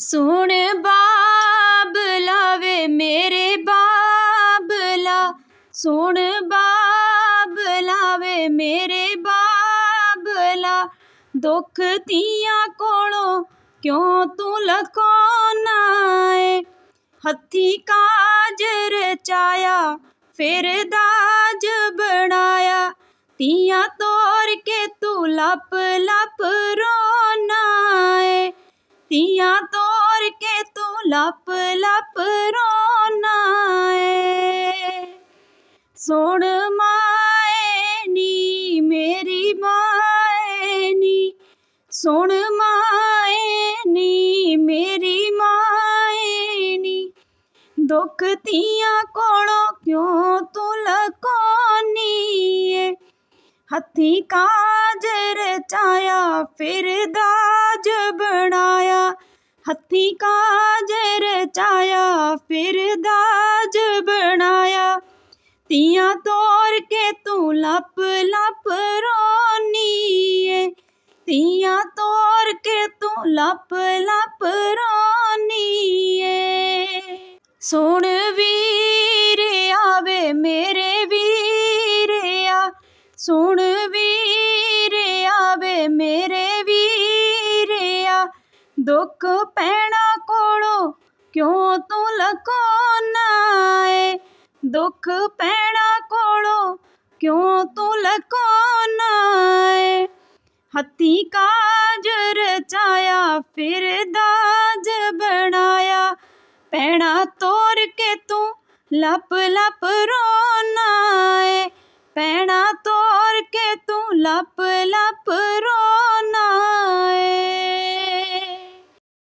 ਸੁਣ ਬਾਬਲਾ ਵੇ ਮੇਰੇ ਬਾਬਲਾ। ਸੁਣ ਬਾਬਲਾ ਵੇ ਮੇਰੇ ਬਾਬਲਾ। ਦੁੱਖ ਤੀਆਂ ਕੋਲੋਂ ਕਿਉਂ ਤੂੰ ਲਕਾਉਣਾ ਏ? ਹੱਥੀ ਕਾਜ ਰਚਾਇਆ, ਫਿਰ ਦਾਜ ਬਣਾਇਆ। ਤੀਆਂ ਤੋਰ ਕੇ ਤੂੰ ਲਪ ਲਪ ਰੋਣਾ ਏ। ਤੀਆਂ ਤੋਰ ਕੇ ਤੂੰ ਲੱਪ ਲੱਪ ਰੋਣਾ ਏ। ਸੁਣ ਮਾਏ ਨੀ ਮੇਰੀ ਮਾਏ ਨੀ ਸੁਣ ਮਾਏ ਨੀ ਮੇਰੀ ਮਾਏ ਨੀ ਦੁੱਖ ਤੀਆਂ ਕੋਲੋਂ ਕਿਉਂ ਤੂੰ ਲਕੋਨੀ ਏ? ਹੱਥੀ ਕਾਜ ਰਚਾਇਆ ਫਿਰ ਦਾਜ ਬਣਾਇਆ ਹੱਥੀ ਕਾਜ ਰਚਾਇਆ ਫਿਰ ਦਾਜ ਬਣਾਇਆ। ਤੀਆਂ ਤੋਰ ਕੇ ਤੂੰ ਲੱਪ ਲੱਪ ਰੋਨੀ ਤੀਆਂ ਤੋਰ ਕੇ ਤੂੰ ਲੱਪ ਲੱਪ ਰੋਨੀ ਏ ਸੁਣ ਵੀਰ ਆਵੇ ਮੇਰੇ ਵੀਰਿਆ, ਸੁਣ ਦੁੱਖ ਪੈਣਾ ਕੋਲੋਂ ਕਿਉਂ ਤੂੰ ਲਕੋਨਾ ਏ ਦੁੱਖ ਪੈਣਾ ਕੋਲੋਂ ਕਿਉਂ ਤੂੰ ਲਕੋਨਾ ਏ ਹੱਥੀ ਕਾਜ ਰਚਾਇਆ, ਫਿਰ ਦਾਜ ਬਣਾਇਆ। ਪੈਣਾ ਤੋਰ ਕੇ ਤੂੰ ਲਪ ਲਪ ਰੋਣਾ ਏ ਪੈਣਾ ਤੋਰ ਕੇ ਤੂੰ ਲੱਪ ਲਪ